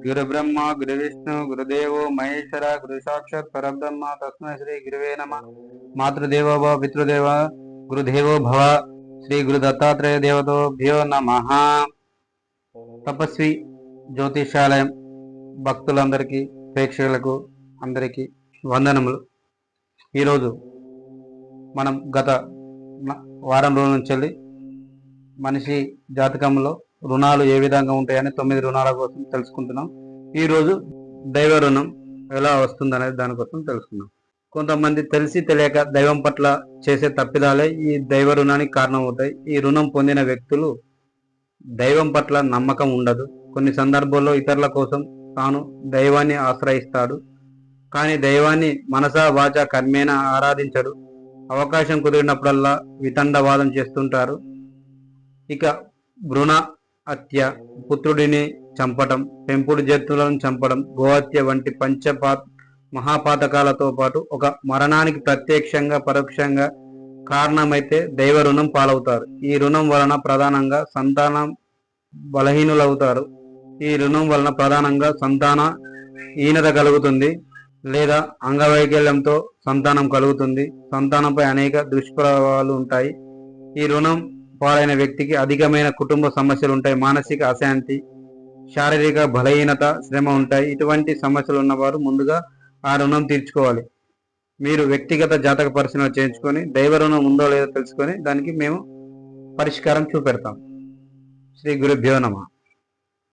గురు బ్రహ్మ గురు విష్ణు గురుదేవో మహేశ్వర గురు సాక్షాత్ పరబ్రహ్మ తస్మై శ్రీ గురువే నమ మాతృదేవో భవ పితృదేవ గురుదేవో భవ శ్రీ గురు దత్తాత్రేయ దేవతోభ్యో నమ తపస్వి జ్యోతిషాలయం భక్తులందరికీ ప్రేక్షకులకు అందరికీ వందనములు. ఈరోజు మనం గత వారం రోజుల నుంచి వెళ్ళి మనిషి జాతకంలో రుణాలు ఏ విధంగా ఉంటాయని తొమ్మిది రుణాల కోసం తెలుసుకుంటున్నాం. ఈరోజు దైవ రుణం ఎలా వస్తుంది అనేది దానికోసం తెలుసుకుందాం. కొంతమంది తెలిసి తెలియక దైవం పట్ల చేసే తప్పిదాలే ఈ దైవ రుణానికి కారణమవుతాయి. ఈ రుణం పొందిన వ్యక్తులు దైవం పట్ల నమ్మకం ఉండదు. కొన్ని సందర్భాల్లో ఇతరుల కోసం తాను దైవాన్ని ఆశ్రయిస్తాడు. కానీ దైవాన్ని మనసా వాచ కర్మేన ఆరాధించడు. అవకాశం కుదిరినప్పుడల్లా వితండవాదం చేస్తుంటారు. ఇక భ్రూణ హత్య పుత్రుడిని చంపటం పెంపుడు జంతువులను చంపడం గోహత్య వంటి పంచపా మహాపాతకాలతో పాటు ఒక మరణానికి ప్రత్యక్షంగా పరోక్షంగా కారణమైతే దైవ రుణం పాలవుతారు. ఈ రుణం వలన ప్రధానంగా సంతానం బలహీనులవుతారు. ఈ రుణం వలన ప్రధానంగా సంతాన హీనత కలుగుతుంది లేదా అంగవైకల్యంతో సంతానం కలుగుతుంది. సంతానంపై అనేక దుష్ప్రభావాలు ఉంటాయి. ఈ రుణం పాలైన వ్యక్తికి అధికమైన కుటుంబ సమస్యలు ఉంటాయి మానసిక అశాంతి శారీరక బలహీనత శ్రమ ఉంటాయి. ఇటువంటి సమస్యలు ఉన్నవారు ముందుగా ఆ రుణం తీర్చుకోవాలి. మీరు వ్యక్తిగత జాతక పరిశీలన చేయించుకొని దైవ రుణం ఉందో లేదో తెలుసుకొని దానికి మేము పరిష్కారం చూపెడతాం. శ్రీ గురుభ్యో నమ.